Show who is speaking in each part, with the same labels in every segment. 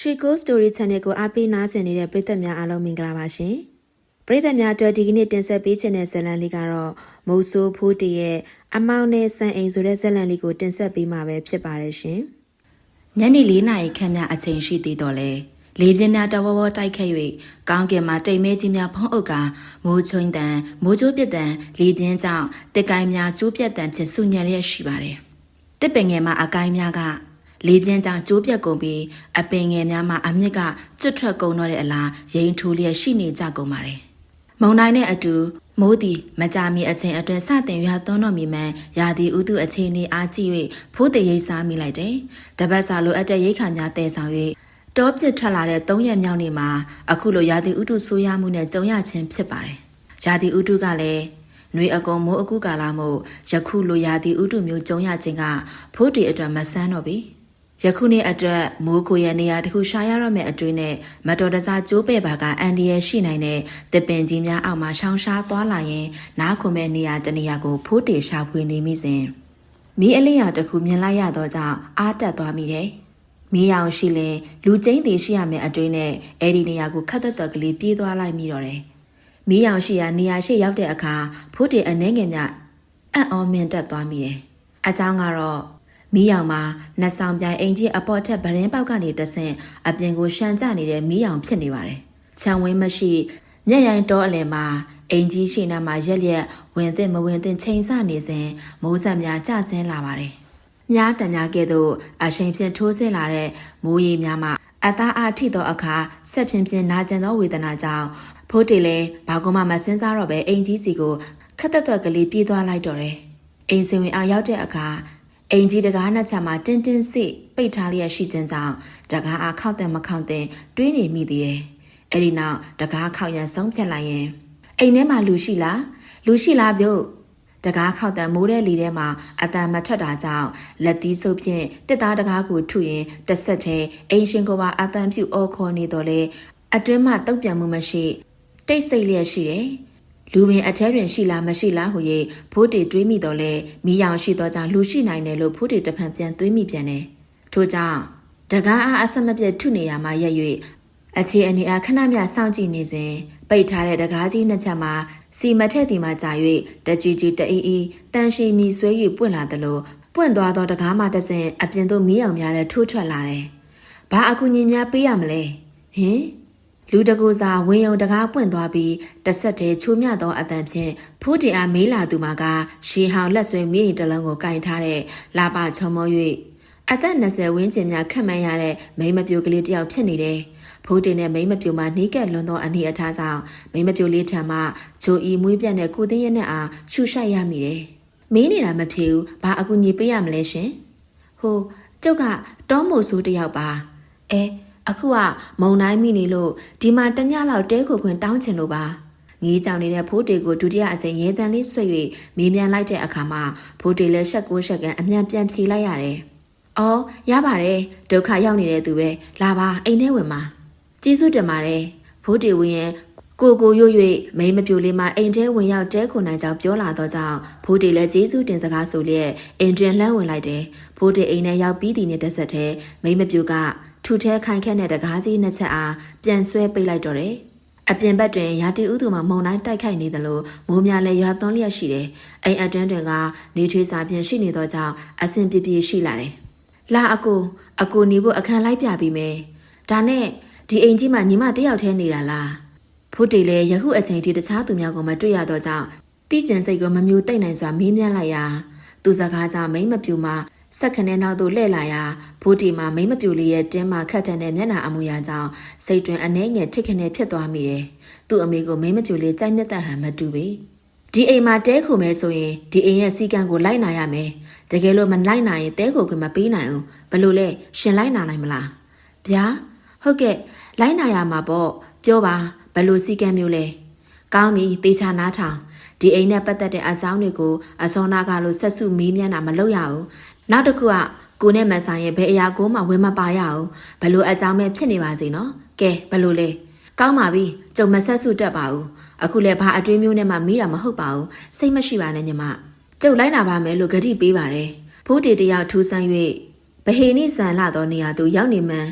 Speaker 1: ရွှေကို Story Channel ကိုအားပေးနားဆင်နေတဲ့ပရိသတ်များအားလုံးမင်္ဂလာပါရှင်။ပရိသတ်များအတွက်ဒီကနေ့တင်ဆက်ပေးချင်တဲ့ဇာတ်လမ်းလေးကတော့မုတ်ဆိုးဖိုးတရဲ့အမောင်နဲ့ဆန်အိမ်ဆိုတဲ့ဇာတ်လမ်းလေးကိုတင်ဆက်ပေးမှာပဲဖြစ်ပါတယ်ရှင်။
Speaker 2: ညနေ၄နာရီခန့်များအချိန်ရှိသေးတော့လေလေပြင်းများတဝဝတိုက်ခတ်၍ကောင်းကင်မှာတိမ်မဲကြီးများဖုံးအုပ်ကမိုးချုံတန်မိုးကြိုးပြက်တန်လေပြင်းကြောင့်တစ်ကိုင်းများကျိုးပြက်တန်ဖြင့်ဆူညံလျက်ရှိပါတယ်တစ်ပင်ငယ်မှာအကိုင်းများက လေပြင်းကြောင့်ကျိုးပြက်ကုန်ပြီးအပင်ငယ်များမှာအမြင့်ကကျွတ်ထွက်ကုန်တော့တဲ့အလားရိန်ထိုးလျက်ရှိနေကြကုန်ပါတယ်မုံတိုင်းနဲ့အတူမိုးသည်မကြာမီအချိန်အတွင်းစတင်ရွာသွန်းတော်မီမှန်ရာသီဥတုအခြေအနေအားကြည့်၍ဖိုးတရိပ်စားမိလိုက်တယ်။တပတ်စာလိုအပ်တဲ့ရိတ်ခါများတည်ဆောင်၍တောပြစ်ထွက်လာတဲ့၃ရက်မြောက်နေ့မှာအခုလိုရာသီဥတုဆိုးရွားမှုနဲ့ကြုံရခြင်းဖြစ်ပါတယ်။ရာသီဥတုကလည်းຫນွေအကုံမိုးအကူကာလမို့ယခုလိုရာသီဥတုမျိုးကြုံရခြင်းကဖိုးတီအတွက်မဆန်းတော့ပြီ။ ယခုနှစ်အတွက်မိုးခိုရဲ့နေရာတစ်ခုရှာရတော့မယ့်အတွင်းနဲ့မတော်တဆကျိုးပဲ့ပါကအန်ဒီရရှိနိုင်တဲ့တပင်ကြီးများအောက်မှာရှောင်ရှားသွားလာရင်နားခွန်မဲ့နေရာတနေရာကိုဖိုးတေရှာဖွေနေမိစဉ်မီးအလင်းရောင်တစ်ခုမြင်လိုက်ရသောကြောင့်အားတက်သွားမိတယ်။မီးရောင်ရှိလင်လူကျင်းတည်ရှိရမယ့်အတွင်းနဲ့အဲ့ဒီနေရာကိုခတ်သက်တော်ကလေးပြေးသွားလိုက်မိတော့တယ်။မီးရောင်ရှိရာနေရာရှိရောက်တဲ့အခါဖိုးတေအနှဲငယ်မြအံ့ဩမင်းတက်သွားမိတယ်။အကြောင်းကတော့ မီးရောင်မှာနှဆောင်ပြိုင်အိမ်ကြီးအပေါ်ထက်ဗရင်ပေါက်ကနေတဆင့်အပြင်ကိုရှန်ကျနေတဲ့မီးရောင်ဖြစ်နေပါတယ်။ခြံဝင်းမရှိမျက်ရိုင်တောအလယ်မှာအိမ်ကြီးရှိနာမှာရက်ရက်ဝင်သင့်မဝင်သင့်ချိန်ဆနေစဉ်မိုးဆက်များကျဆင်းလာပါတယ်။မြားတံများကဲ့သို့အရှိန်ဖြင့်ထိုးဆင်းလာတဲ့မိုးရေများမှာအသားအားထိသောအခါဆက်ဖြင်းဖြင်းနာကျင်သောဝေဒနာကြောင့်ဖိုးတေလည်းဘာကမှမစင်းစားတော့ပဲအိမ်ကြီးစီကိုခက်သက်သက်ကလေးပြေးသွားလိုက်တော့တယ်။အိမ်စင်ဝင်အောင်ရောက်တဲ့အခါ အိမ်ကြီးတကားနှစ်ချက်မှာတင်းတင်းစိပိတ်ထားလျက်ရှိခြင်းကြောင့်တကားအားခောက်တဲ့မခောက်တဲ့တွေးနေမိသေးတယ်။အဲ့ဒီနောက်တကားခောက်ရန်ဆုံးဖြတ်လိုက်ရင်အိမ်ထဲမှာလူရှိလားလူရှိလားပြုတ်တကားခောက်တဲ့မိုးတဲ့လီထဲမှာအတန်မထွက်တာကြောင့်လက်သီးဆုပ်ဖြင့်တစ်သားတကားကိုထုရင်တစ်ဆက်တည်းအိမ်ရှင်ကပါအတန်ဖြူအော်ခေါ်နေတော့လေအတွင်းမှတုတ်ပြန်မှုမရှိ တိတ်ဆိတ်လျက်ရှိတယ်။ လူပင်အထဲတွင်ရှိလားမရှိလားဟု၍ဖိုးတေတွေးမိတော့လဲမိရောင်ရှိသောကြောင့်လူရှိနိုင်တယ်လို့ဖိုးတေတဖန်ပြန်တွေးမိပြန်တယ်။ထို့ကြောင့်တကားအားအဆက်မပြတ်ထုနေရမှရက်၍အခြေအနေအားခဏမျှစောင့်ကြည့်နေစဉ်ပိတ်ထားတဲ့တကားကြီးနှစ်ချက်မှာစီမထက်တီမှကြာ၍တကြွကြီးတအေးအေးတန်ရှိမီဆွဲ၍ပွင့်လာသလိုပွင့်သွားသောတကားမှတဆင်အပြင်သို့မီးအောင်များလည်းထိုးထွက်လာတယ်။ဘာအကူညီများပေးရမလဲ။ဟင် လူတကူစာဝင်းယုံတကားပွင့်သွားပြီးတဆက်တည်းချိုးမြသောအတန်ဖြင့်ဖိုးတင်အားမေးလာသူမှာကရှေဟောင်လက်ဆွဲမြေရင်တလုံးကိုကင်ထားတဲ့လာပချုံမော၍အသက်20ဝန်းကျင်များခန့်မှန်းရတဲ့မိန်းမပြိုကလေးတစ်ယောက်ဖြစ်နေတယ်။ဖိုးတင်နဲ့မိန်းမပြိုမှာနှီးကပ်လွန်သောအနေအထားကြောင့်မိန်းမပြိုလေးထံမှချိုဤမွေးပြတ်တဲ့ကိုသိန်းရဲ့နဲ့အားရှူရှိုက်ရမိတယ်။မင်းနေတာမဖြစ်ဘူး။ဘာအကူညီပေးရမလဲရှင်။ဟိုကျုပ်ကတောမို့ဆိုးတစ်ယောက်ပါ။အဲ အခုကမုံတိုင်းမိနေလို့ဒီမှာတညလောက်တဲခုခွင်တောင်းချင်လို့ပါငေးကြောင်နေတဲ့ဖိုးတေကိုဒုတိယအကြိမ်ရဲတန်လေးဆွတ်၍မေးမြန်းလိုက်တဲ့အခါမှာဖိုးတေလည်းရှက်ကိုရှက်ကန်အမြန်ပြန်ဖြေလိုက်ရတယ်။အော်ရပါတယ်ဒုက္ခရောက်နေတဲ့သူပဲလာပါအိမ်ထဲဝင်ပါကျေးဇူးတင်ပါတယ်ဖိုးတေဝင်ရင်ကိုကိုရွရွမိမပြိုလေးမအိမ်ထဲဝင်ရောက်တဲခုနိုင်ကြောင်ပြောလာတော့ကြောင့်ဖိုးတေလည်းကျေးဇူးတင်စကားဆိုလျက်အိမ်တွင်လှမ်းဝင်လိုက်တယ်ဖိုးတေအိမ်ထဲရောက်ပြီးတည်နေတဲ့ဆက်ထဲမိမပြိုက ထူထဲခိုင်ခက်တဲ့တကားကြီးနှစ်ချက်အားပြန်ဆွဲပိတ်လိုက်တော့တယ်။အပြင်ဘက်တွင်ရာတီဥသူမှာမုံတိုင်းတိုက်ခိုက်နေသလိုမိုးများလည်းရွာသွန်းလျက်ရှိတယ်။အိမ်အတွင်းတွင်ကနေထွေးစာပြင်ရှိနေသောကြောင့်အဆင်ပြေပြေရှိလာတယ်။လာအကိုအကိုနေဖို့အခန်းလိုက်ပြပြီးမယ်။ဒါနဲ့ဒီအိမ်ကြီးမှာညီမတယောက်တည်းနေတာလား။ဖိုးတေလည်းယခုအချိန်ထိတခြားသူများကိုမတွေ့ရတော့ကြောင့်တိကျင်စိတ်ကိုမမျိုးတိတ်နိုင်စွာမေးမြန်းလိုက်ရာသူစကားကြောင့်မိမ့်မပြူမှာ ဆက်ခနဲ့နောက်သို့လှည့်လာရာဖိုးတီမှာမိမပြူလေးရဲ့တင်းမှာခတ်တန်တဲ့မျက်နှာအမူအရာကြောင့်စိတ်တွင်အနှဲငယ်ထိတ်ခနဲ့ဖြစ်သွားမိတယ်။သူ့အမေကိုမိမပြူလေးကြိုက်နေတဲ့ဟန်မတူပေ။ဒီအိမ်မှာတဲခုမဲဆိုရင်ဒီအိမ်ရဲ့စီကံကိုလိုက်နာရမယ်။တကယ်လို့မလိုက်နိုင်ရင်တဲခုခွင့်မပေးနိုင်ဘူး။ဘလို့လဲရှင်လိုက်နာနိုင်မလား။ဗျာဟုတ်ကဲ့လိုက်နာရမှာပေါ့ပြောပါဘလို့စီကံမျိုးလဲ။ကောင်းပြီသေချာနားထောင်ဒီအိမ်နဲ့ပတ်သက်တဲ့အကြောင်းတွေကိုအစောနာကလို့ဆက်စုမီးမြန်းတာမလုပ်ရဘူး နောက်တစ်ခုကကိုနဲ့မဆိုင်ရင်ဘယ်အရာကိုမှဝင်မပါရအောင်ဘလို့အကြောင်းပဲဖြစ်နေပါစေနော်ကဲဘလို့လဲကောင်းပါပြီကြုံမဆက်စုတက်ပါဘူးအခုလည်းဘာအတွေးမျိုးနဲ့မှမေးတာမဟုတ်ပါဘူးစိတ်မရှိပါနဲ့ညီမကျုပ်လိုက်နာပါမယ်လို့ဂတိပေးပါတယ်ဖိုးတေတယောက်ထူးဆန်း၍ဗဟေနိဆန်လာသောနေရာသို့ရောက်နေမှန်း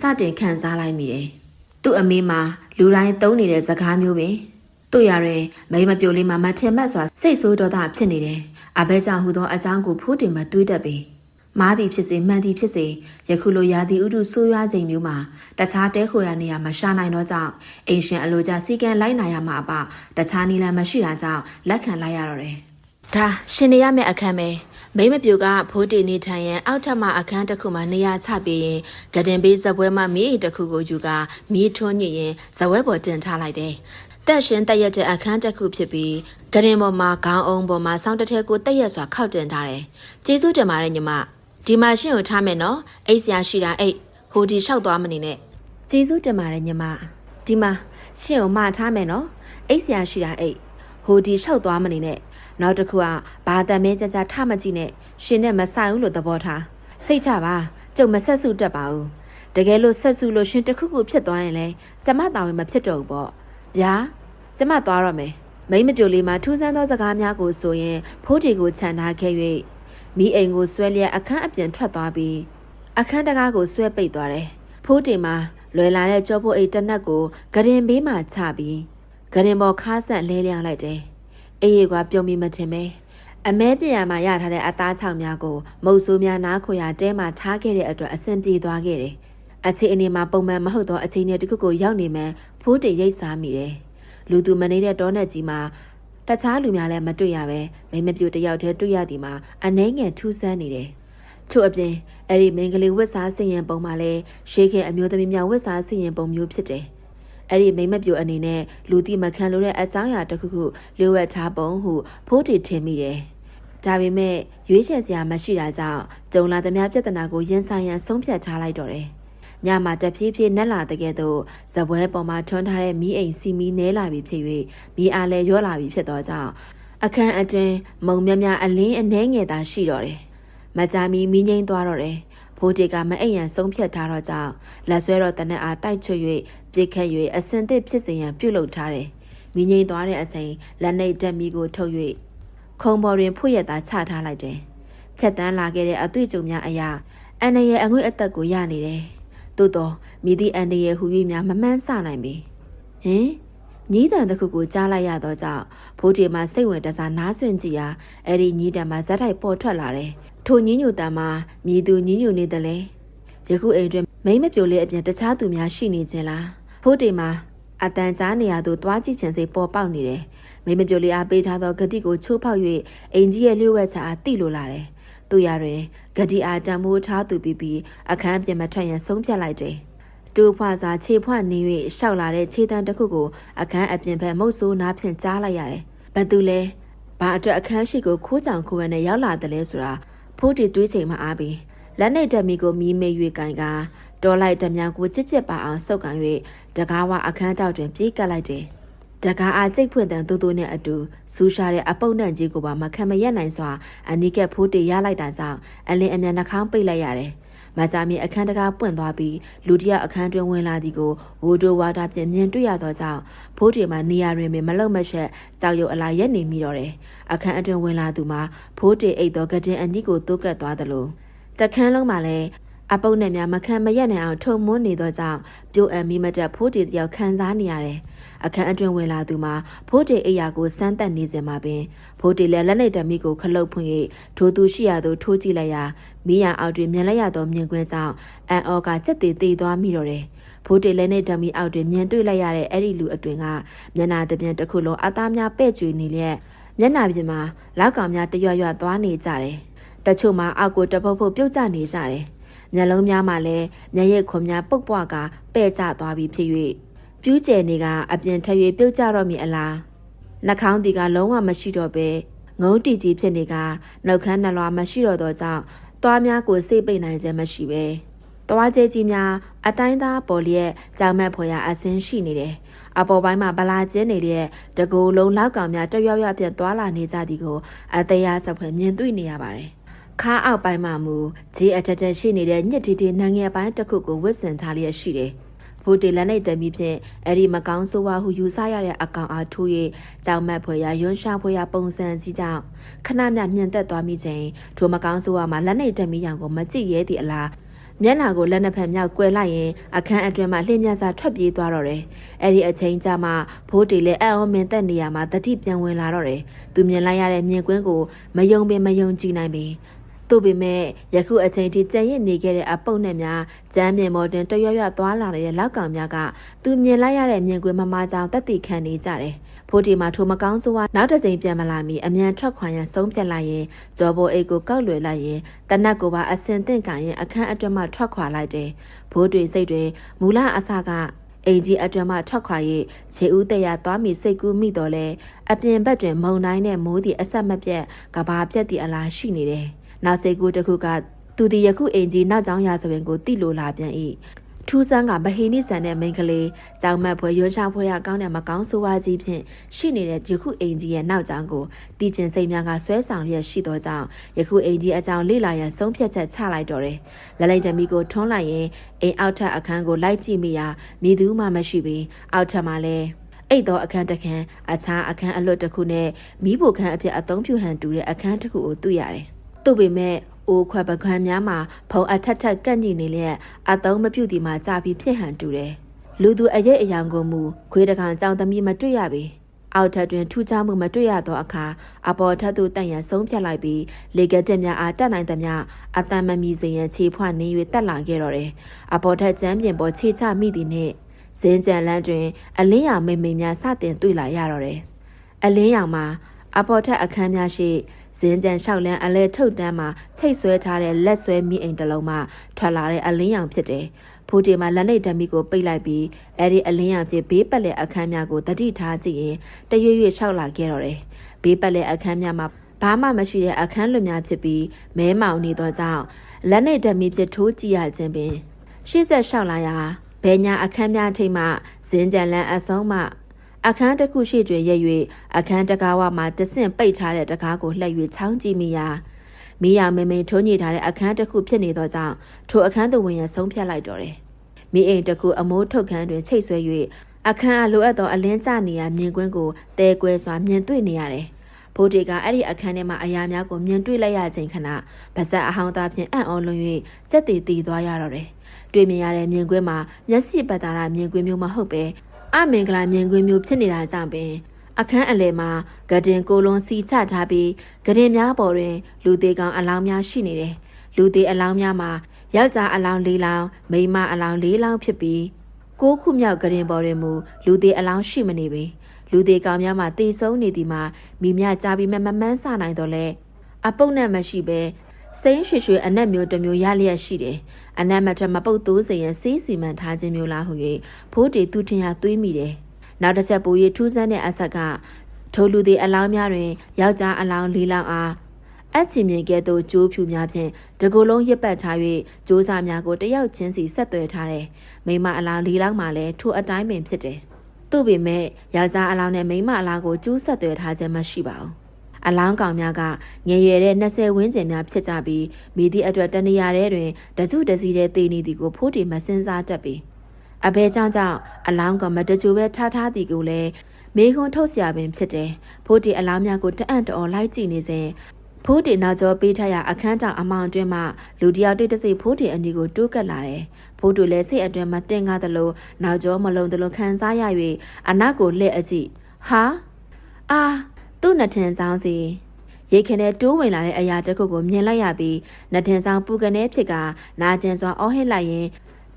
Speaker 2: စတင်ခံစားလိုက်မိတယ်။သူ့အမေမှာလူတိုင်းသုံးနေတဲ့စကားမျိုးပဲ။ တို့ရရင်မိမပြိုလေးမှာမထင်မှတ်စွာစိတ်ဆိုးဒေါသဖြစ်နေတယ်။အဘဲကြောင့်ဟူသောအကြောင်းကိုဖိုးတင်မှတွေးတတ်ပြီ။မားသည်ဖြစ်စေမှန်သည်ဖြစ်စေယခုလိုရာသီဥတုဆိုးရွားချိန်မျိုးမှာတခြားတဲခိုရာနေရာမှာရှာနိုင်တော့ကြောင့်အိမ်ရှင်အလိုကြစီကံလိုက်နိုင်ရမှာအပတခြားနီလန်မရှိတာကြောင့်လက်ခံလိုက်ရတော့တယ်။ဒါရှင်နေရမယ့်အခန်းပဲမိမပြူကဖိုးတီနေထိုင်ရန်အောက်ထပ်မှအခန်းတစ်ခုမှနေရာချပြီးရင်ဂဒင်ဘေးဇပွဲမှမီးအိမ်တစ်ခုကိုယူကမီးထွန်းညစ်ရင်ဇပွဲပေါ်တင်ထားလိုက်တယ်။ တက်ရှင်တက်ရက်တဲ့အခန်းတစ်ခုဖြစ်ပြီးဂဒင်ပေါ်မှာခေါင်းအုံပေါ်မှာစောင်းတစ်ထက်ကိုတက်ရက်စွာခောက်တင်ထားတယ်။ကျေးဇူးတင်ပါတယ်ညီမ။ဒီမှာရှင်ကိုထားမယ်နော်။အိတ်ဆရာရှိတာအိတ်ဟိုဒီလျှောက်သွားမနေနဲ့။ကျေးဇူးတင်ပါတယ်ညီမ။ဒီမှာရှင်ကိုမှာထားမယ်နော်။အိတ်ဆရာရှိတာအိတ်ဟိုဒီလျှောက်သွားမနေနဲ့။နောက်တစ်ခုကဘာတမဲကြကြထမကြည့်နဲ့ရှင်နဲ့မဆိုင်ဘူးလို့သဘောထားစိတ်ချပါကျုပ်မဆက်စုတက်ပါဘူးတကယ်လို့ဆက်စုလို့ရှင်တစ်ခုခုဖြစ်သွားရင်လဲကျမတာဝန်မဖြစ်တော့ဘူးပေါ့ ဗျာကျမသွားတော့မယ်မိမပြိုလေးမှာထူးဆန်းသောစကားများကိုဆိုရင်ဖိုးတီကိုခြံထားခဲ့၍မိအိမ်ကိုဆွဲလျက်အခန်းအပြင်ထွက်သွားပြီးအခန်းတကားကိုဆွဲပိတ်သွားတယ်ဖိုးတီမှာလွယ်လာတဲ့ကြောဖို့အိတ်တနက်ကိုဂရင်ဘေးမှာချပြီးဂရင်ပေါ်ခါဆက်လဲလျောင်းလိုက်တယ်အေးရီကပြုံးမိမထင်ပဲအမဲပြရမှာရထားတဲ့အသားချောင်များကိုမုတ်ဆိုးများနားခွေရတဲမှာထားခဲ့တဲ့အတွက်အဆင်ပြေသွားခဲ့တယ်။ အခြေအနေမှာပုံမှန်မဟုတ်သောအခြေအနေတစ်ခုကိုရောက်နေမှဖိုးတေရိတ်စားမိတယ်။လူသူမနေတဲ့တောနဲ့ကြီးမှာတခြားလူများလည်းမတွေ့ရပဲမိမပြူတယောက်တည်းတွေ့ရသည်မှာအနှဲငယ်ထူးဆန်းနေတယ်။ထို့အပြင်အဲ့ဒီမင်္ဂလိဝတ်စားစင်ရင်ပုံမှာလည်းရှေးခင်အမျိုးသမီးများဝတ်စားစင်ရင်ပုံမျိုးဖြစ်တယ်။အဲ့ဒီမိမပြိုအနေနဲ့လူတိမခံလို့တဲ့အကြောင်းအရာတစ်ခုခုလျှို့ဝှက်ထားပုံဟုဖိုးတီထင်မိတယ်။ဒါပေမဲ့ရွေးချယ်စရာမရှိတာကြောင့်ကြုံလာသမျှပြဿနာကိုရင်ဆိုင်ရန်ဆုံးဖြတ်ထားလိုက်တော့တယ်။ ညမှာတဖြည်းဖြည်းနက်လာတဲ့ကဲ့သို့ဇပွဲပေါ်မှာထွန်းထားတဲ့မီးအိမ်စီမီနဲလာပြီဖြစ်၍မီးအားလည်းရောလာပြီဖြစ်သောကြောင့်အခန်းအတွင်းမုံမြမြအလင်းအနှဲငယ်သာရှိတော့တယ်။မကြာမီမီးငိမ့်သွားတော့တယ်။ဖိုးတေကမအိမ်ရန်ဆုံးဖြတ်ထားတော့ကြောင့်လက်ဆွဲတော်တနက်အားတိုက်ချွတ်၍ပြစ်ခတ်၍အစင်သစ်ဖြစ်စေရန်ပြုလုပ်ထားတယ်။မီးငိမ့်သွားတဲ့အချိန်လက်နှိပ်တက်မီကိုထုတ်၍ခုံပေါ်တွင်ဖွရရတာချထားလိုက်တယ်။ဖြတ်တန်းလာခဲ့တဲ့အတွေ့အကြုံများအရာအန်နရဲ့အငွေ့အသက်ကိုရနေတယ်။ သို့တော့မိသည့်အန်နရဲ့ဟူ၍များမမှန်းဆနိုင်ပေ။ဟင်ညီးတန်တစ်ခုကိုကြားလိုက်ရတော့ကြောင့်ဖိုးတီမှာစိတ်ဝင်တစားနားဆွင့်ကြည့်ရာအဲ့ဒီညီးတန်မှာဇက်ထိုက်ပေါ်ထွက်လာတယ်။ထိုညီးညူတန်မှာမြည်သူညီးညူနေတယ်လေ။ယခုအိမ်တွင်မိမ့်မပြိုလေးအပြင်တခြားသူများရှိနေခြင်းလား။ဖိုးတီမှာအတန်ကြားနေရသူသွားကြည့်ချင်စိတ်ပေါ်ပေါက်နေတယ်။မိမပြိုလေးအားပေးထားသောဂတိကိုချိုးဖောက်၍အိမ်ကြီးရဲ့လျှို့ဝှက်ချအားတိလိုလာတယ်။ သူရတွင်ဂတိအားတံမိုးထားသူပြီးပြီးအခန်းပြင်မထွက်ရန်ဆုံးဖြတ်လိုက်တယ်။တူဖွာစာခြေဖွာနေ၍ရှောက်လာတဲ့ခြေတန်းတစ်ခုကိုအခန်းအပြင်ဘက်မုတ်ဆိုးနားဖြင့်ကြားလိုက်ရတယ်။ဘသူလဲဘာအတွက်အခန်းရှိကိုခိုးကြောင်ခိုးဝဲနဲ့ရောက်လာတယ်လဲဆိုတာဖိုးတီတွေးချိန်မှအားပြီးလက်နေတက်မီကိုမီးမေး၍ကင်ကတော်လိုက်တများကိုကြစ်ကြစ်ပါအောင်စုပ်ကန်၍တကားဝအခန်းတောက်တွင်ပြေးကပ်လိုက်တယ်။ တကားအားစိတ်ဖွင့်တန်တူတူနဲ့အတူစူးရှာတဲ့အပုတ်နှံ့ကြီးကိုပါမခံမရက်နိုင်စွာအနီးကပ်ဖိုးတေရလိုက်တာကြောင့်အလင်းအမြန်နှာခေါင်းပိတ်လိုက်ရတယ်။မကြာမီအခန်းတကားပွင့်သွားပြီးလူတယောက်အခန်းတွင်ဝင်လာသည်ကိုဝိုဒိုဝါတာဖြင့်မြင်တွေ့ရသောကြောင့်ဖိုးတေမှာနေရာတွင်မလုံမရှက်ကြောက်ရွံ့အလားရက်နေမိတော့တယ်။အခန်းအတွင်ဝင်လာသူမှာဖိုးတေအိတ်သောကတင်အနီးကိုတိုးကပ်သွားသလိုတခန်းလုံးမှာလည်း အပုပ်နဲ့များမခံမရက်နိုင်အောင်ထုံမွန်းနေသောကြောင့်ပြိုအံမိမတက်ဖိုးတီတယောက်ခံစားနေရတယ်။အခန်းအတွင်ဝင်လာသူမှာဖိုးတီအိယာကိုစမ်းတက်နေစဉ်မှာပင်ဖိုးတီလည်းလက်နဲ့တမီကိုခလုတ်ဖွင့်၍ထိုသူရှိရသို့ထိုးကြည့်လိုက်ရာမိရန်အောက်တွင်မြင်လိုက်ရသောမြင်ကွင်းကြောင့်အန်အော်ကစက်တည်တည်သွားမိတော့တယ်။ဖိုးတီလည်းနဲ့တမီအောက်တွင်မြင်တွေ့လိုက်ရတဲ့အဲ့ဒီလူအတွင်ကမျက်နာတစ်ပြန်တစ်ခုလုံးအသားများပဲ့ကျွေနေလျက်မျက်နာပြင်မှာလောက်ကောင်များတရွရွသွားနေကြတယ်။တချို့မှာအောက်ကိုတပုတ်ပုတ်ပြုတ်ကျနေကြတယ်။ မျက်လုံးများမှလည်းမျက်ရည်ခွန်များပုတ်ပွားကပဲ့ကျသွားပြီးဖြစ်၍ပြူးကျယ်နေကအပြင်ထ၍ပြုတ်ကျတော့မည်အလားနှာခေါင်းတီကလုံးဝမရှိတော့ပဲငုံတီကြီးဖြစ်နေကနှုတ်ခမ်းနှလွားမရှိတော့တော့ကြောင့်သွားများကိုစိတ်ပိတ်နိုင်ခြင်းမရှိပဲသွားကျဲကြီးများအတိုင်းသားပေါ်လျက်ကြောင်မက်ဖွယ်ရာအစင်းရှိနေတယ်အပေါ်ပိုင်းမှာဗလာကျင်းနေတဲ့တကူလုံးလောက်ကောင်များတရွရွပြတ်သွားလာနေကြသည်ကိုအသေးအစဖွယ်မြင်တွေ့နေရပါတယ် ခါအောက်ပိုင်းမှာမူဂျေးအထက်ထက်ရှိနေတဲ့ညစ်တီတီနငယ်ပိုင်းတစ်ခုကိုဝစ်စင်ထားလျက်ရှိတယ်။ဖိုတေလက်နဲ့တမီဖြင့်အဲ့ဒီမကောင်းဆိုးဝါဟုယူဆရတဲ့အကောင်အားထိုး၍ကြောင်မက်ဖွယ်ရရွန်းရှာဖွယ်ရပုံစံကြီးကြောင့်ခဏမျှမြင်သက်သွားမိချိန်ထိုမကောင်းဆိုးဝါမှာလက်နဲ့တမီရောင်ကိုမကြည့်ရဲသည့်အလား
Speaker 1: မျက်နှာကိုလက်နှစ်ဖက်မြောက်ကွယ်လိုက်ရင်အခန်းအတွင်းမှာလှည့်မျက်စာထွက်ပြေးသွားတော့တယ်။အဲ့ဒီအချိန်ကျမှဖိုးတီလည်းအံ့ဩမင်သက်နေရမှာတတိပြန်ဝင်လာတော့တယ်။သူမြင်လိုက်ရတဲ့မြင်ကွင်းကိုမယုံပင်မယုံကြည်နိုင်ပေ။ သို့ပေမဲ့ယခုအချိန်ထိကြံ့ရစ်နေခဲ့တဲ့အပုတ်နဲ့များကျမ်းမြေမော်တင်တရွရွသွားလာနေတဲ့လောက်ကောင်များကသူမြင်လိုက်ရတဲ့မြင်ကွင်းမမကြောင်တက်တည်ခံနေကြတယ်။ဖိုးတီမှာထိုမကောင်းဆိုးဝါနောက်တစ်ကြိမ်ပြန်မလာမီအမြန်ထွက်ခွာရန်ဆုံးဖြတ်လိုက်ရင်ကြော်ဘိုအိတ်ကိုကောက်လွယ်လိုက်ရင်တနက်ကိုပါအစင်သင့်ကန်ရင်အခန်းအတွင်းမှထွက်ခွာလိုက်တယ်။ဖိုးတွေစိတ်တွေမူလအစကအိမ်ကြီးအတွင်မှထွက်ခွာ၍ခြေဦးတရသွားမိစိတ်ကူးမိတော့လဲအပြင်ဘက်တွင်မုံတိုင်းနဲ့မိုးသည့်အဆက်မပြတ်ကဘာပြတ်သည့်အလားရှိနေတယ်။ နောက်စိတ်ကူးတစ်ခုကသူဒီယခုအိမ်ကြီးနောက်ကျောင်းရာဇဝင်ကိုတိလိုလာပြန်၏ထူးဆန်းကဗဟိနိဆန်တဲ့မိန်းကလေးကြောင်မက်ဖွဲရွှေချဖွဲရကောင်းတဲ့မကောင်းဆိုးဝါးကြီးဖြင့်ရှိနေတဲ့ယခုအိမ်ကြီးရဲ့နောက်ကျောင်းကိုတီကျင်စိတ်များကဆွဲဆောင်လျက်ရှိသောကြောင့်ယခုအိမ်ကြီးအကြောင်းလေ့လာရန်ဆုံးဖြတ်ချက်ချလိုက်တော့တယ်။လလိုက်တမီကိုထွန်းလိုက်ရင်အိမ်အောက်ထပ်အခန်းကိုလိုက်ကြည့်မိရာမိသူမှမရှိပြီးအောက်ထပ်မှာလည်းအိတ်သောအခန်းတစ်ခန်းအခြားအခန်းအလွတ်တစ်ခုနဲ့မိဖို့ခန်းအဖြစ်အသုံးပြုဟန်တူတဲ့အခန်းတစ်ခုကိုတွေ့ရတယ်။ သို့ပေမဲ့အိုခွက်ပကံများမှာဖုံအထက်ထက်ကန့်ညိနေလျက်အသုံးမပြုသည်မှာကြာပြီးဖြစ်ဟန်တူတယ်။လူသူအရေးအယောင်ကိုမူခွေးတကောင်ကြောင်သမီးမတွေ့ရပေ။အောက်ထပ်တွင်ထူးခြားမှုမတွေ့ရသောအခါအပေါ်ထပ်သို့တန့်ရန်ဆုံးဖြတ်လိုက်ပြီးလေကတက်များအားတက်နိုင်သမျှအတန်မမီစေရန်ခြေဖွားနေ၍တက်လာခဲ့တော့တယ်။အပေါ်ထက်ကျမ်းပြင်ပေါ်ခြေချမိသည်နှင့်ဇင်းကြံလန်းတွင် အလင်းရောင်မိမ့်မိန်များစတင်တွေ့လာရတော့တယ်။အလင်းရောင်မှာ အပေါ်ထက်အခန်းများရှိဇင်းကြံလျှောက်လန်းအလဲထုတ်တန်းမှာချိတ်ဆွဲထားတဲ့လက်ဆွဲမိအိမ်တစ်လုံးမှထွက်လာတဲ့အလင်းရောင်ဖြစ်တယ်။ဖိုးတီမှာလက်နှိပ်ဓမီကိုပိတ်လိုက်ပြီးအဲ့ဒီအလင်းရောင်ဖြစ်ဘေးပတ်လည်အခန်းများကိုတတိထားကြည့်ရင်တရွေ့ရွေ့လျှောက်လာခဲ့တော့တယ်။ဘေးပတ်လည်အခန်းများမှာဘာမှမရှိတဲ့အခန်းလွတ်များဖြစ်ပြီးမဲမောင်နေသောကြောင့်လက်နှိပ်ဓမီဖြစ်ထိုးကြည့်ရခြင်းပင်ရှေ့ဆက်လျှောက်လာရာဘဲညာအခန်းများထိတ်မှဇင်းကြံလန်းအဆုံးမှ အခန်းတစ်ခုရှိတွင်ရက်၍အခန်းတကားဝမှာတဆင့်ပိတ်ထားတဲ့တကားကိုလှည့်၍ချောင်းကြည့်မိရာမိယာမင်းမင်းထိုးညိထားတဲ့အခန်းတစ်ခုဖြစ်နေသောကြောင့်ထိုအခန်းသူဝင်ရဆုံးဖြတ်လိုက်တော့တယ်။မိအိမ်တစ်ခုအမိုးထုတ်ခန်းတွင်ချိတ်ဆွဲ၍အခန်းအလိုအပ်သောအလင်းကျနေရမြင်ကွင်းကိုတဲကွဲစွာမြင်တွေ့နေရတယ်။ဖိုးတေကအဲ့ဒီအခန်းထဲမှာအရာများကိုမြင်တွေ့လိုက်ရချိန်ခဏပါဇက်အဟောင်းသားဖြင့်အံ့ဩလွန်၍စက်တည်တည်သွားရတော့တယ်။တွေ့မြင်ရတဲ့မြင်ကွင်းမှာမျက်စိပတ်တာရမြင်ကွင်းမျိုးမဟုတ်ပဲ အမင်္ဂလာမြင်ကွင်းမျိုးဖြစ်နေတာကြောင့်ပင်အခန်းအလယ်မှာဂဒင်ကိုလွန်စီချထားပြီးဂဒင်များပေါ်တွင် လူသေးကောင်အလောင်းများရှိနေတယ်။လူသေးအလောင်းများမှာယောက်ျားအလောင်း၄လောင်းမိန်းမအလောင်း၄လောင်းဖြစ်ပြီးကိုးခုမြောက်ဂဒင်ပေါ်တွင်မူလူသေးအလောင်းရှိမနေပေလူသေးကောင်များမှာတေဆုံးနေသည်မှာမိမြကြပြီးမမမှန်းဆနိုင်တော့လဲအပုတ်နဲ့မရှိပဲ စိမ့်ရွှေရွှေအနက်မျိုးတစ်မျိုးရလျက်ရှိတယ်။အနက်မထမပုတ်သိုးစေရန်စေးစီမံထားခြင်းမျိုးလားဟု၍ဖိုးတီသူထင်ရသွေးမိတယ်။နောက်တစ်ချက်ပို၍ထူးဆန်းတဲ့အဆက်ကထိုလူသည်အလောင်းများတွင်ယောက်ျားအလောင်းလေးလောင်းအားအချင်မြင်ကဲ့သို့ကြိုးဖြူများဖြင့်တကူလုံးရစ်ပတ်ထား၍ကြိုးစားများကိုတယောက်ချင်းစီဆက်သွယ်ထားတယ်။မိမအလောင်းလေးလောင်းမှလည်းထိုအတိုင်းပင်ဖြစ်တယ်။သို့ပေမဲ့ယောက်ျားအလောင်းနဲ့မိမအလောင်းကိုကျူးဆက်သွယ်ထားခြင်းမရှိပါဘူး။ အလောင်းကောင်များကငယ်ရွယ်တဲ့20ဝန်းကျင်များဖြစ်ကြပြီးမိသည့်အတွက်တနေရာထဲတွင်တစုတစည်းတည်းတည်နေသည်ကိုဖိုးတီမစင်စားတတ်ပေအဘဲကြောင့်ကြောင့်အလောင်းကောင်မတကြိုပဲထားထားသည်ကိုလည်းမေခွန်ထုတ်ဆရာပင်ဖြစ်တယ်ဖိုးတီအလောင်းများကိုတအံ့တော်လိုက်ကြည့်နေစဉ်ဖိုးတီနောက်ကျောပေးထားရအခန်းတောင်အမောင်တွင်မှလူတယောက်တိတ်တဆိတ်ဖိုးတီအနီကိုတိုးကပ်လာတယ်။ဖိုးတူလည်းစိတ်အတွင်မတင်ကားသလိုနောက်ကျောမလုံးသလိုခံစားရ၍အနက်ကိုလှည့်အကြည့်။ဟာအာ သူ့နှထင်ဆောင်စီရိတ်ခနဲ့တိုးဝင်လာတဲ့အရာတစ်ခုကိုမြင်လိုက်ရပြီးနှထင်ဆောင်ပူကနေဖြစ်ကနာကျင်စွာအော်ဟစ်လိုက်ရင်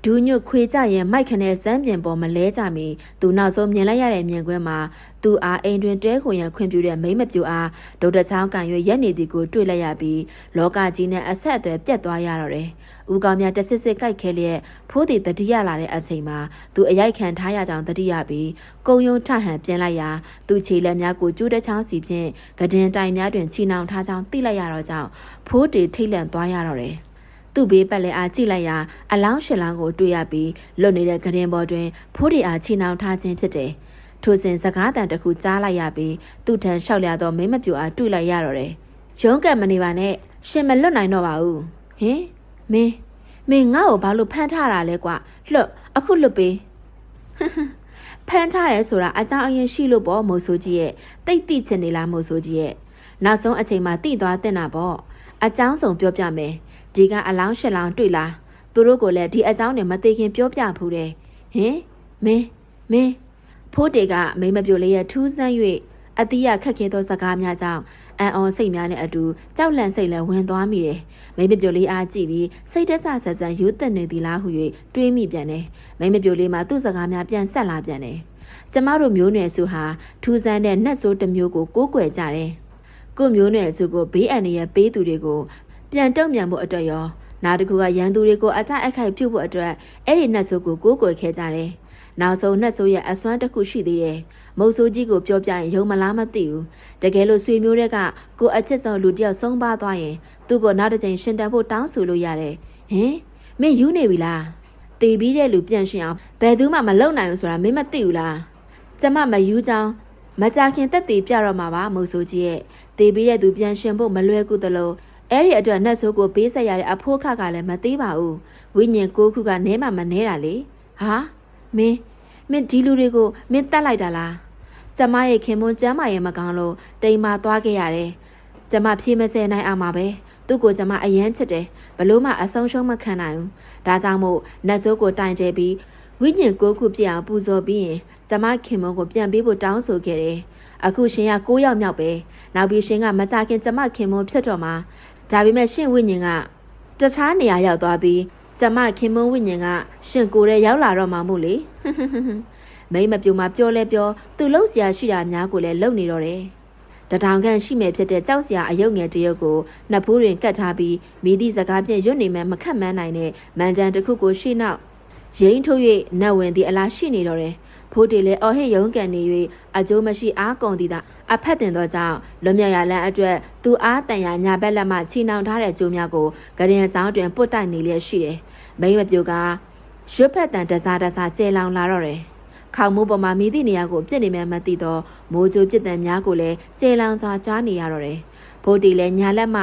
Speaker 1: ဒူးညွတ်ခွေကြရင်မိုက်ခနဲ့စမ်းပြင်ပေါ်မလဲကြမီသူနောက်ဆုံးမြင်လိုက်ရတဲ့မြင်ကွင်းမှာသူအားအိမ်တွင်တဲခွန်ရန်ခွင့်ပြုတဲ့မိမပြူအားဒေါက်တာချောင်းကန်ရွရက်နေသည်ကိုတွေ့လိုက်ရပြီးလောကကြီးနဲ့အဆက်အသွယ်ပြတ်သွားရတော့တယ်။ဦးကောင်များတဆစ်စစ်ကြိုက်ခဲလျက်ဖိုးသည်တတိယလာတဲ့အချိန်မှာသူအရိုက်ခံထားရကြောင်းတတိယပြီးကုံယုံထဟန်ပြင်လိုက်ရာသူခြေလက်များကိုကျူးတချောင်းစီဖြင့်ကဒင်တိုင်များတွင်ချီနှောင်ထားကြောင်းသိလိုက်ရတော့ကြောင်းဖိုးတီထိတ်လန့်သွားရတော့တယ်။ သူ့ဘေးပတ်လဲအားကြည့်လိုက်ရာအလောင်းရှင်လောင်းကိုတွေ့ရပြီးလွတ်နေတဲ့ကရင်ပေါ်တွင်ဖိုးရီအားချီနှောင်ထားခြင်းဖြစ်တယ်။ထိုစဉ်စကားတန်တစ်ခုကြားလိုက်ရပြီးသူ့ထံလျှောက်လျသောမိမပြူအားတွေ့လိုက်ရတော့တယ်။ရုံးကပ်မနေပါနဲ့ရှင်မလွတ်နိုင်တော့ပါဘူး။ဟင်မင်းမင်းငါ့ကိုဘာလို့ဖမ်းထားတာလဲကွာလွတ်အခုလွတ်ပေးဖမ်းထားတယ်ဆိုတာအကြောင်းအရင်ရှိလို့ပေါ့မို့ဆိုကြီးရဲ့တိတ်တိချင်နေလားမို့ဆိုကြီးရဲ့နောက်ဆုံးအချိန်မှာတိသွားတဲ့နာပေါ့အကြောင်းစုံပြောပြမယ် ဒီကအလောင်းရှစ်လောင်းတွေ့လားသူတို့ကိုလည်းဒီအကြောင်းနဲ့မသိခင်ပြောပြဖူးတယ်ဟင်မင်းမင်းဖိုးတေကမိမပြိုလေးရဲ့ထူးဆန်း၍အတိယခက်ခဲသောစကားများကြောင့်အံ့ဩစိတ်များနဲ့အတူကြောက်လန့်စိတ်လည်းဝင်သွားမိတယ်မိမပြိုလေးအားကြည့်ပြီးစိတ်တက်ဆဆဆန်ယူသက်နေသည်လားဟု၍တွေးမိပြန်တယ်မိမပြိုလေးမှာသူ့စကားများပြန်ဆက်လာပြန်တယ်ကျမတို့မျိုးနွယ်စုဟာထူးဆန်းတဲ့နတ်ဆိုးတစ်မျိုးကိုကိုးကွယ်ကြတယ်ကိုမျိုးနွယ်စုကိုဘေးအန္တရာယ်ပေးသူတွေကို ပြန်တုံ့ပြန်ဖို့အတွက်ရောနောက်တစ်ခုကရန်သူတွေကိုအကြအခိုက်ပြုတ်ဖို့အတွက်အဲ့ဒီနတ်ဆိုးကိုကိုးကွယ်ခဲ့ကြတယ်နောက်ဆုံးနတ်ဆိုးရဲ့အစွမ်းတစ်ခုရှိသေးတယ်မုတ်ဆိုးကြီးကိုပြောပြရင်ယုံမလားမသိဘူးတကယ်လို့ဆွေမျိုးတွေကကိုအချစ်ဆုံးလူတစ်ယောက်ဆုံးပါသွားရင်သူ့ကိုနောက်တစ်ချိန်ရှင်တန်ဖို့တောင်းဆိုလို့ရတယ်ဟင်မင်းယူနေပြီလားတည်ပြီးတဲ့လူပြန်ရှင်အောင်ဘယ်သူမှမလုံနိုင်ဘူးဆိုတာမင်းမသိဘူးလားကျမမယူကြောင်းမကြခင်တက်တည်ပြတော့မှာပါမုတ်ဆိုးကြီးရဲ့တည်ပြီးတဲ့သူပြန်ရှင်ဖို့မလွယ်ကူသလို အဲ့ဒီအတွက်နှက်ဆိုးကိုပေးဆက်ရတဲ့အဖိုးခကလည်းမသေးပါဘူးဝိညာဉ်ကိုခုကနဲမှမနဲတာလေဟာမင်းမင်းဒီလူတွေကိုမင်းတတ်လိုက်တာလားကျမရဲ့ခင်မွန်းကျမ်းမာရဲ့မကောင်းလို့တိမ်မာသွားခဲ့ရတယ်ကျမဖြေမစဲနိုင်အောင်ပါပဲသူ့ကိုကျမအယမ်းချစ်တယ်ဘလို့မှအဆုံးရှုံးမခံနိုင်ဘူးဒါကြောင့်မို့နှက်ဆိုးကိုတိုင်ကျဲပြီးဝိညာဉ်ကိုခုပြအောင်ပူဇော်ပြီးရင်ကျမခင်မွန်းကိုပြန်ပေးဖို့တောင်းဆိုခဲ့တယ်အခုရှင်က9ယောက်မြောက်ပဲနောက်ပြီးရှင်ကမကြခင်ကျမခင်မွန်းဖြစ်တော့မှာ ဒါပေမဲ့ရှင်ဝိညာဉ်ကတခြားနေရာရောက်သွားပြီးကျမခင်မွန်းဝိညာဉ်ကရှင်ကိုယ်ရဲ့ရောက်လာတော့မှမို့လေမိမပြူမှာပြောလဲပြောသူလှုပ်စရာရှိတာများကိုလည်းလှုပ်နေတော့တယ်တထောင်ခန့်ရှိမယ်ဖြစ်တဲ့ကြောက်စရာအယုတ်ငယ်တရုပ်ကိုနှစ်ဖိုးတွင်ကတ်ထားပြီးမိသည့်စကားဖြင့်ရွတ်နေမှမခတ်မှန်းနိုင်တဲ့မန်တန်တစ်ခုကိုရှေ့နောက်ရင်းထုတ်၍နတ်ဝင်သည့်အလားရှိနေတော့တယ် ဖိုးတေလည်းအော်ဟစ်ရုံးကန်နေ၍အကျိုးမရှိအားကုန်သည်သာအဖက်တင်သောကြောင့်လွတ်မြောက်ရလန်းအတွက်သူအားတန်ရာညာဘက်လက်မှချီနှောင်ထားတဲ့ကျိုးများကိုကရင်ဆောင်တွင်ပုတ်တိုက်နေလျက်ရှိတယ်။မိမပြိုကရွတ်ဖက်တန်တစားတစားကျဲလောင်လာတော့တယ်။ခေါမိုးပေါ်မှာမိသည့်နေရာကိုပြစ်နေမှမသိတော့မိုးကြိုပြစ်တန်များကိုလည်းကျဲလောင်စွာကြားနေရတော့တယ်။ဖိုးတီလည်းညာလက်မှ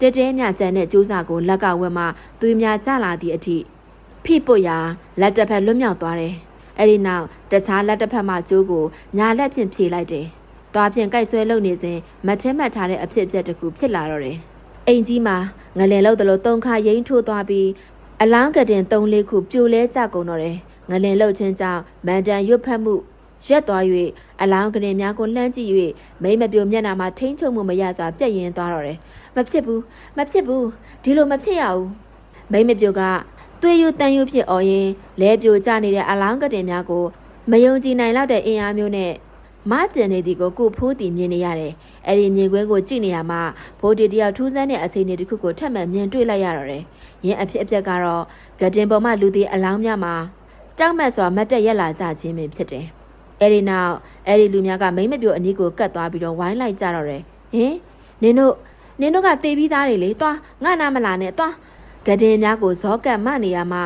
Speaker 1: တဲတဲမြကျန်တဲ့ကျိုးစာကိုလက်ကဝက်မှသွေးများကျလာသည့်အထိဖိပုတ်ရာလက်တစ်ဖက်လွတ်မြောက်သွားတယ်။ အဲ့ဒီနောက်တခြားလက်တစ်ဖက်မှကျိုးကိုညာလက်ဖြင့်ဖြေလိုက်တယ်။သွားဖြင့်ကြိုက်ဆွဲလုပ်နေစဉ်မထဲမှတ်ထားတဲ့အဖြစ်အပျက်တစ်ခုဖြစ်လာတော့တယ်။အိမ်ကြီးမှာငလင်လောက်တလို့တုံခါရိမ့်ထိုးသွားပြီးအလောင်းကတင်၃လေးခုပြိုလဲကြကုန်တော့တယ်။ငလင်လှုပ်ခြင်းကြောင့်မန်တန်ရွတ်ဖက်မှုရက်သွား၍အလောင်းကတင်များကိုလှမ်းကြည့်၍မိမပြိုမျက်နှာမှာထိမ့်ချုံမှုမရစွာပြက်ရင်သွားတော့တယ်။မဖြစ်ဘူးမဖြစ်ဘူးဒီလိုမဖြစ်ရဘူး။မိမပြိုက သွေးယူတန်ယူဖြစ်အော်ရင်လဲပြိုကျနေတဲ့အလောင်းကတင်များကိုမယုံကြည်နိုင်လောက်တဲ့အင်အားမျိုးနဲ့မတင်နေသည်ကိုကိုဖိုးတီမြင်နေရတယ်။အဲ့ဒီမြင်ကွင်းကိုကြည့်နေရမှာဖိုးတီတယောက်ထူးဆန်းတဲ့အခြေအနေတစ်ခုကိုထပ်မံမြင်တွေ့လိုက်ရတော့တယ်။ယင်းအဖြစ်အပျက်ကတော့ဂတင်ပေါ်မှာလူသည်အလောင်းများမှာတောက်မက်စွာမတ်တက်ရက်လာကြခြင်းပင်ဖြစ်တယ်။အဲ့ဒီနောက်အဲ့ဒီလူများကမိမ့်မပြိုအနီးကိုကတ်သွားပြီးတော့ဝိုင်းလိုက်ကြတော့တယ်။ဟင်နင်တို့နင်တို့ကတေးပြီးသားတွေလေတွားငါနာမလာနဲ့တွား ဂတင်များကိုဇောကတ်မနေရမှာ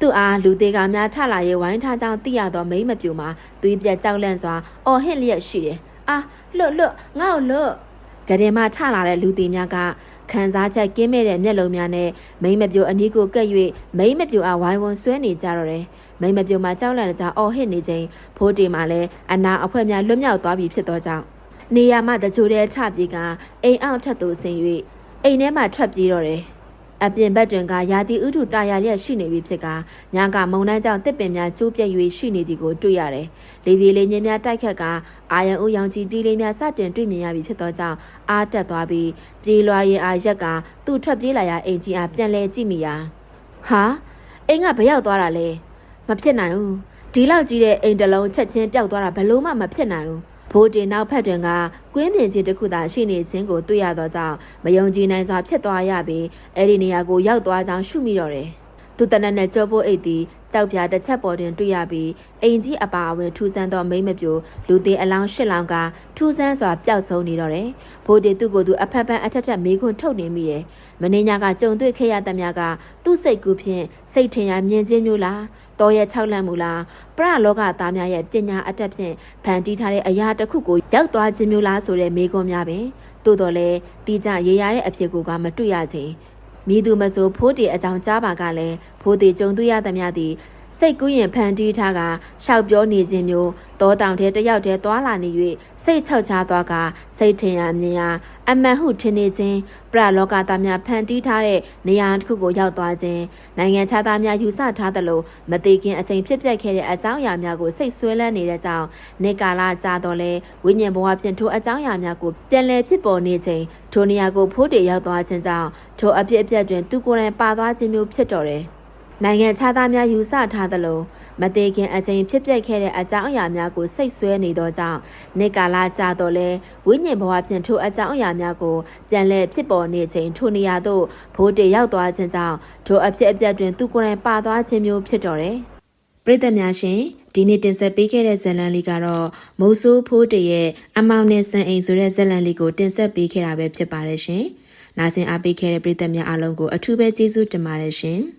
Speaker 1: သူ့အားလူသေးကများထလာရေးဝိုင်းထားကြောင်းသိရသောမိမ့်မပြူမှာသွေးပြက်ကြောက်လန့်စွာအော်ဟစ်လျက်ရှိတယ်။အာလွတ်လွတ်ငါ့ကိုလွတ်ဂရင်မထလာတဲ့လူသေးများကခံစားချက်ကင်းမဲ့တဲ့မျက်လုံးများနဲ့မိမ့်မပြူအနီးကိုကပ်၍မိမ့်မပြူအားဝိုင်းဝန်းဆွဲနေကြတော့တယ်။မိမ့်မပြူမှာကြောက်လန့်တဲ့ကြောင်အော်ဟစ်နေချိန်ဖိုးတီမှာလည်းအနာအဖွဲများလွတ်မြောက်သွားပြီဖြစ်သောကြောင့်နေရာမှတကြိုတဲ့ချပြေကအိမ်အောင်ထက်သို့ဆင်း၍အိမ်ထဲမှထွက်ပြေးတော့တယ်။ အပြင်ဘက်တွင်ကရာသီဥတုတာယာလျက်ရှိနေပြီဖြစ်ကညာကမုံနှမ်းကြောင့်တစ်ပင်များကျိုးပြက်၍ရှိနေသည်ကိုတွေ့ရတယ်။လေပြေလေးညင်းများတိုက်ခတ်ကအာယံဦးရောင်ကြီးပြေးလေးများစတင်တွေ့မြင်ရပြီဖြစ်သောကြောင့်အားတက်သွားပြီးပြေးလွှားရင်အားရက်ကသူ့ထွက်ပြေးလာရာအိမ်ကြီးအားပြန်လဲကြည့်မိရာဟာအိမ်ကဘရောက်သွားတာလဲမဖြစ်နိုင်ဘူးဒီလောက်ကြီးတဲ့အိမ်တစ်လုံးချက်ချင်းပျောက်သွားတာဘလို့မှမဖြစ်နိုင်ဘူး ဘိုးတင်နောက်ဖက်တွင်ကကွင်းပြင်ချင်းတစ်ခုသာရှိနေခြင်းကိုတွေ့ရသောကြောင့်မယုံကြည်နိုင်စွာဖြစ်သွားရပြီးအဲ့ဒီနေရာကိုရောက်သွားကြောင်းရှုမိတော့တယ်။ သူတနက်နဲ့ကြောပိုးအိတ်သည်ကြောက်ပြားတစ်ချက်ပေါ်တွင်တွေ့ရပြီးအိမ်ကြီးအပါအဝင်ထူဆန်းသောမိမ့်မပြိုလူသေးအလောင်းရှစ်လောင်းကထူဆန်းစွာပျောက်ဆုံးနေတော့တယ်။ဘိုးတင်သူ့ကိုယ်သူအဖက်ဖက်အထက်ထက်မေးခွန်းထုတ်နေမိတယ်။မင်းညာကကြုံတွေ့ခဲ့ရသမျှကသူ့စိတ်ကူးဖြင့်စိတ်ထင်ရမြင်ချင်းမျိုးလား။တော်ရဲ့၆လန့်မူလား။ပရလောကသားများရဲ့ပညာအတက်ဖြင့်ဖန်တီးထားတဲ့အရာတစ်ခုကိုရောက်သွားခြင်းမျိုးလားဆိုတဲ့မေးခွန်းများပင်သို့တော်လည်းတိကျရေရတဲ့အဖြစ်ကိုကမတွေ့ရချေ။ မိသူမဆိုဖိုးတီအကြောင်းကြားပါကလည်းဖိုးတီကြုံတွေ့ရသမျှသည် စိတ်ကူးရင်ဖန်တီးထားကရှောက်ပြောနေခြင်းမျိုးတောတောင်ထဲတယောက်တည်းသွာလာနေ၍စိတ်ချောက်ချားသွားကစိတ်ထင်ရမြင်ရအမှန်ဟုထင်နေခြင်းပရလောကသားများဖန်တီးထားတဲ့နေရာတစ်ခုကိုရောက်သွားခြင်းနိုင်ငံခြားသားများယူဆထားသလိုမသေးခင်အချိန်ဖြစ်ပျက်ခဲ့တဲ့အကြောင်းအရာများကိုစိတ်ဆွဲလန်းနေတဲ့ကြောင်းနေကာလကြာတော့လဲဝိညာဉ်ဘဝဖြင့်ထိုအကြောင်းအရာများကိုပြန်လည်ဖြစ်ပေါ်နေခြင်းထိုနေရာကိုဖိုးတေရောက်သွားခြင်းကြောင့်ထိုအဖြစ်အပျက်တွင်သူကိုယ်တိုင်ပါသွားခြင်းမျိုးဖြစ်တော်တယ် နိုင်ငံခြားသားများယူဆထားသလိုမသေးခင်အချိန်ဖြစ်ပျက်ခဲ့တဲ့အကြောင်းအရာများကိုစိတ်ဆွဲနေသောကြောင့်နေကာလကြာတော့လဲဝိညာဉ်ဘဝဖြင့်ထိုအကြောင်းအရာများကိုပြန်လည်ဖြစ်ပေါ်နေချိန်ထိုနေရာသို့ဘိုးတေရောက်သွားခြင်းကြောင့်ထိုအဖြစ်အပျက်တွင်သူကိုယ်တိုင်ပါသွားခြင်းမျိုးဖြစ်တော်တယ်။ပရိသတ်များရှင်ဒီနေ့တင်ဆက်ပေးခဲ့တဲ့ဇာတ်လမ်းလေးကတော့မုတ်ဆိုးဖိုးတေရဲ့အမောင်နဲ့ဆန်အိမ်ဆိုတဲ့ဇာတ်လမ်းလေးကိုတင်ဆက်ပေးခဲ့တာပဲဖြစ်ပါတယ်ရှင်။နာဆင်အားပေးခဲ့တဲ့ပရိသတ်များအားလုံးကိုအထူးပဲကျေးဇူးတင်ပါတယ်ရှင်။